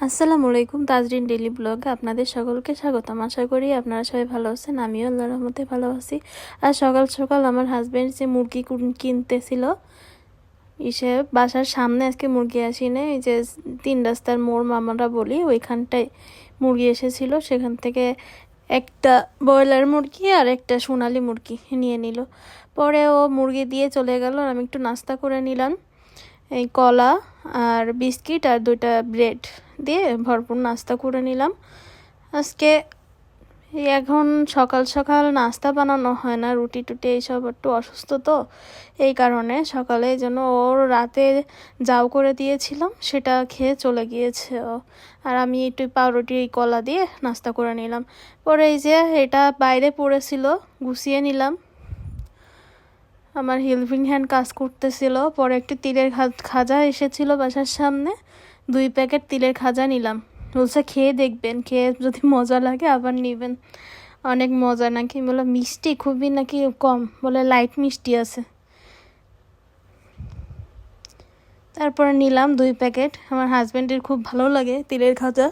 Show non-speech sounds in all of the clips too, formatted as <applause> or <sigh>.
আসসালামু আলাইকুম, তাজরিন ডেলি ব্লগে আপনাদের সকলকে স্বাগতম। আশা করি আপনারা সবাই ভালো আছেন, আমিও আল্লাহ রহমতে ভালো আছি। আর সকাল সকাল আমার হাজব্যান্ড যে মুরগি কুন- কিনতেছিল, ইসে বাসার সামনে আজকে মুরগি আসিনি, এই যে তিন রাস্তার মোড় মামারা বলি, ওইখানটায় মুরগি এসেছিল, সেখান থেকে একটা ব্রয়লার মুরগি আর একটা সোনালি মুরগি নিয়ে নিল। পরে ও মুরগি দিয়ে চলে গেল আমি একটু নাস্তা করে নিলাম। এই কলা আর বিস্কিট আর দুইটা ব্রেড দিয়ে ভরপুর নাস্তা করে নিলাম। আজকে এখন সকাল সকাল নাস্তা বানানো হয় না, রুটি টুটি এইসব একটু অসুস্থ তো, এই কারণে সকালে জন্য ওর রাতে যাও করে দিয়েছিলাম, সেটা খেয়ে চলে গিয়েছে ও। আর আমি একটু পাউরুটি, কলা দিয়ে নাস্তা করে নিলাম। পরে এই যে এটা বাইরে পড়েছিল, গুছিয়ে নিলাম। আমার হেল্পিং হ্যান্ড কাজ করতেছিল। পরে একটি তিলের খাজা এসেছিল বাসার সামনে। দুই প্যাকেট তিলের খাজা নিলাম। বলছে, খেয়ে দেখবেন, খেয়ে যদি মজা লাগে আবার নেবেন। অনেক মজা নাকি? বলে মিষ্টি? খুবই নাকি কম। বলে, লাইট মিষ্টি আছে। তারপরে নিলাম দুই প্যাকেট। আমার হাজব্যান্ডের খুব ভালো লাগে তিলের খাজা।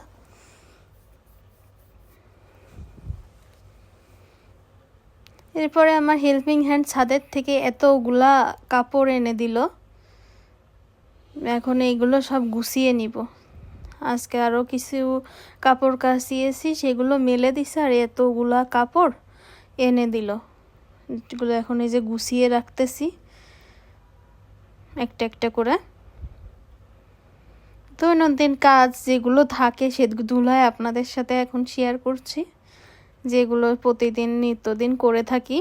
এরপরে আমার হেল্পিং হ্যান্ড ছাদের থেকে এতগুলা কাপড় এনে দিল। এখন এইগুলো সব গুছিয়ে নিব। আজকে আরও কিছু কাপড় কাচিয়েছি, সেগুলো মেলে দিছে আর এতগুলা কাপড় এনে দিল। এগুলো এখন এই যে গুছিয়ে রাখতেছি, একটা একটা করে। দৈনন্দিন কাজ যেগুলো থাকে সেগুলোই আপনাদের সাথে এখন শেয়ার করছি। যেগুলো প্রতিদিন, নিত্যদিন করে থাকি।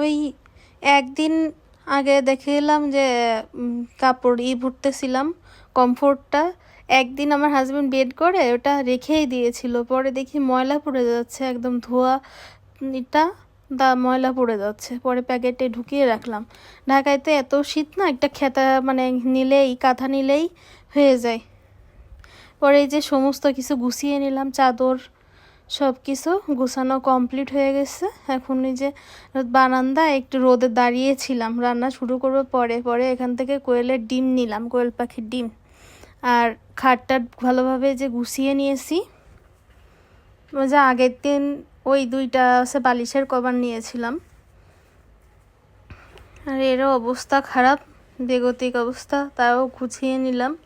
ওই একদিন আগে দেখে এলাম যে কাপড় ই ভরতেছিলাম কমফোর্টটা। একদিন আমার হাজবেন্ড বেড করে, ওটা রেখেই দিয়েছিল। পরে দেখি ময়লা পড়ে যাচ্ছে, একদম ধোয়া এটা দা ময়লা পড়ে যাচ্ছে। পরে প্যাকেটে ঢুকিয়ে রাখলাম। ঢাকাইতে এত শীত না, একটা খেতা মানে নিলেই, কাঁথা নিলেই হয়ে যায়। পরে এই যে সমস্ত কিছু গুছিয়ে নিলাম, চাদর সব কিছু গুছানো কমপ্লিট হয়ে গেছে। এখন এই যে বারান্দা, একটু রোদে দাঁড়িয়েছিলাম। রান্না শুরু করব পরে। পরে এখান থেকে কোয়েলের ডিম নিলাম, কোয়েল পাখির ডিম। আর খাটটা ভালোভাবে যে গুছিয়ে নিয়েছি। যে আগের দিন ওই দুইটা হচ্ছে বালিশের কভার নিয়েছিলাম। আর এরও অবস্থা খারাপ, বেগতিক অবস্থা, তাও গুছিয়ে নিলাম।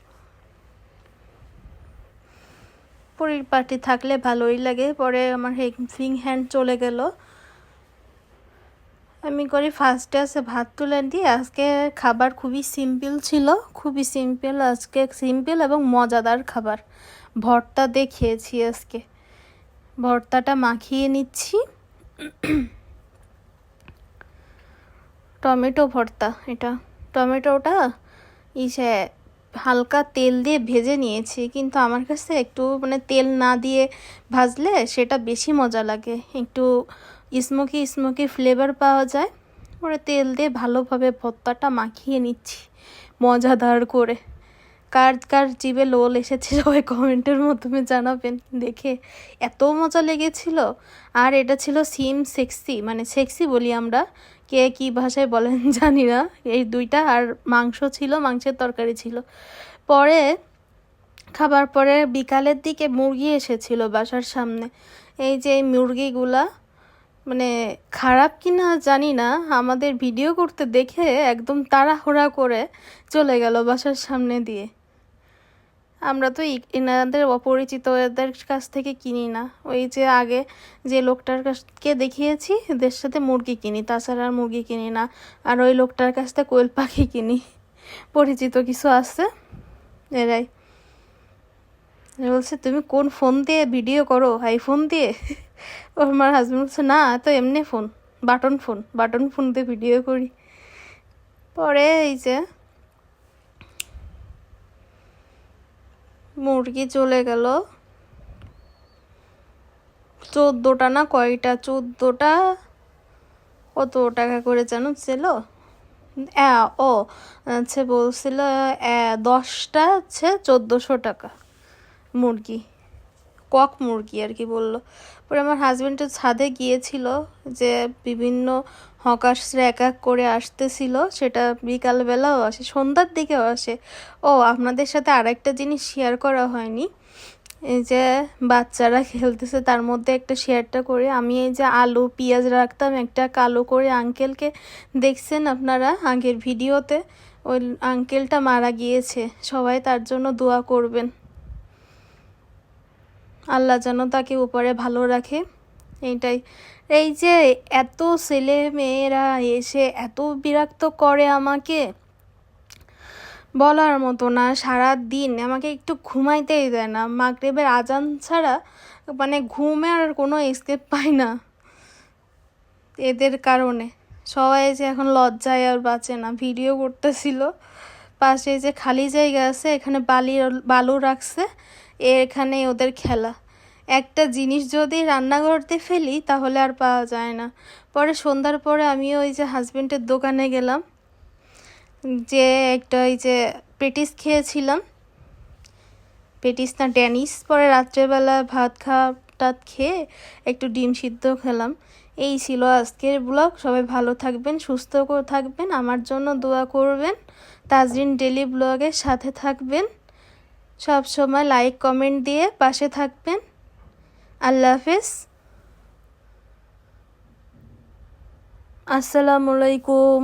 পরিপাটি থাকলে ভালোই লাগে, পরে আমার হেল্পিং হ্যান্ড চলে গেল। আমি করি ফার্স্টে আছে ভাত তুলে দিয়ে আজকে খাবার খুবই সিম্পল ছিল, খুবই সিম্পল আজকে সিম্পল এবং মজাদার খাবার। ভর্তা দিয়ে খেয়েছি আজকে। ভর্তাটা মাখিয়ে নিচ্ছি। টমেটো ভর্তা এটা। টমেটোটা ইসে হালকা তেল দিয়ে ভেজে নিয়েছি, কিন্তু আমার কাছে একটু মানে তেল না দিয়ে ভাজলে সেটা বেশি মজা লাগে। একটু স্মোকি স্মোকি ফ্লেভার পাওয়া যায়। পরে তেল দিয়ে ভালোভাবে ভর্তাটা মাখিয়ে নিচ্ছি, মজাদার করে। কার কার জিভে লোল এসেছে সবাই কমেন্টের মাধ্যমে জানাবেন, দেখে। এত মজা লেগেছিল। আর এটা ছিল সিম সেক্সি মানে সেক্সি বলি আমরা। কে কী ভাষায় বলেন <laughs> জানি না। এই দুইটা আর মাংস ছিল, মাংসের তরকারি ছিল। পরে, খাবার পরে বিকালের দিকে মুরগি এসেছিল বাসার সামনে। এই যে মুরগিগুলা মানে খারাপ কিনা জানি না। আমাদের ভিডিও করতে দেখে একদম তাড়াহুড়া করে চলে গেল বাসার সামনে দিয়ে। আমরা তো এনাদের অপরিচিত এদের কাছ থেকে কিনি না। ওই যে আগে যে লোকটার কাছকে দেখিয়েছি, এদের সাথে মুরগি কিনি, তাছাড়া আর মুরগি কিনি না। আর ওই লোকটার কাছ থেকে কোয়েল পাখি কিনি। পরিচিত কিছু আছে? এরাই। বলছে, তুমি কোন ফোন দিয়ে ভিডিও করো? আইফোন দিয়ে? ওর আমার হাজব্যান্ড বলছে, না তো এমনি phone, button phone button phone দিয়ে ভিডিও করি। পরে এই যে মুরগি চলে গেল। চোদ্দোটা না কয়টা? চোদ্দোটা? কত টাকা করে যেন ছিল? ও আচ্ছা বলছিল দশটা হচ্ছে চোদ্দোশো টাকা মুরগি। কক মুরগি আর কি বলল। পরে আমার হাজবেন্ড তো ছাদে গিয়েছিল যে বিভিন্ন হকার্সরা এক এক করে আসতেছিল। সেটা বিকালবেলাও আসে, সন্ধ্যার দিকেও আসে। ও, আপনাদের সাথে আরেকটা জিনিস শেয়ার করা হয়নি। এই যে বাচ্চারা খেলতেছে, তার মধ্যে একটা শেয়ারটা করে। আমি এই যে আলু, পেঁয়াজ রাখতাম, একটা কালো করে আঙ্কেলকে দেখছেন আপনারা আগের ভিডিওতে ওই আঙ্কেলটা মারা গিয়েছে। সবাই তার জন্য দোয়া করবেন। আল্লাহ যেন তাকে উপরে ভালো রাখে। এইটাই। এই যে এত ছেলে মেয়েরা এসে এত বিরক্ত করে আমাকে, বলার মতো না সারা দিন আমাকে একটু ঘুমাইতেই দেয় না। মাগরেবের আজান ছাড়া মানে ঘুমে আর কোনো এসকেপ পাই না এদের কারণে। সবাই যে এখন লজ্জায় আর বাঁচে না। ভিডিও করতেছিল, পাশে যে খালি জায়গা আছে, এখানে বালি বালু রাখছে। এখানে ওদের খেলা। একটা জিনিস যদি রান্নাঘরতে ফেলি, তাহলে আর পাওয়া যায় না। পরে সন্ধ্যার পরে আমি ওই যে হাজবেন্ডের দোকানে গেলাম। যে একটা ওই যে পেটিস খেয়েছিলাম। পেটিস না, ড্যানিস। পরে রাত্রেবেলা ভাত খাওয়া টাত খেয়ে একটু ডিম সিদ্ধ খেলাম। এই ছিল আজকের ব্লগ সবাই ভালো থাকবেন, সুস্থ থাকবেন, আমার জন্য দোয়া করবেন। তাজরিন ডেলি ব্লগের সাথে থাকবেন। সব সময় লাইক কমেন্ট দিয়ে পাশে থাকবেন। আল্লাহ হাফিজ। আসসালামু আলাইকুম।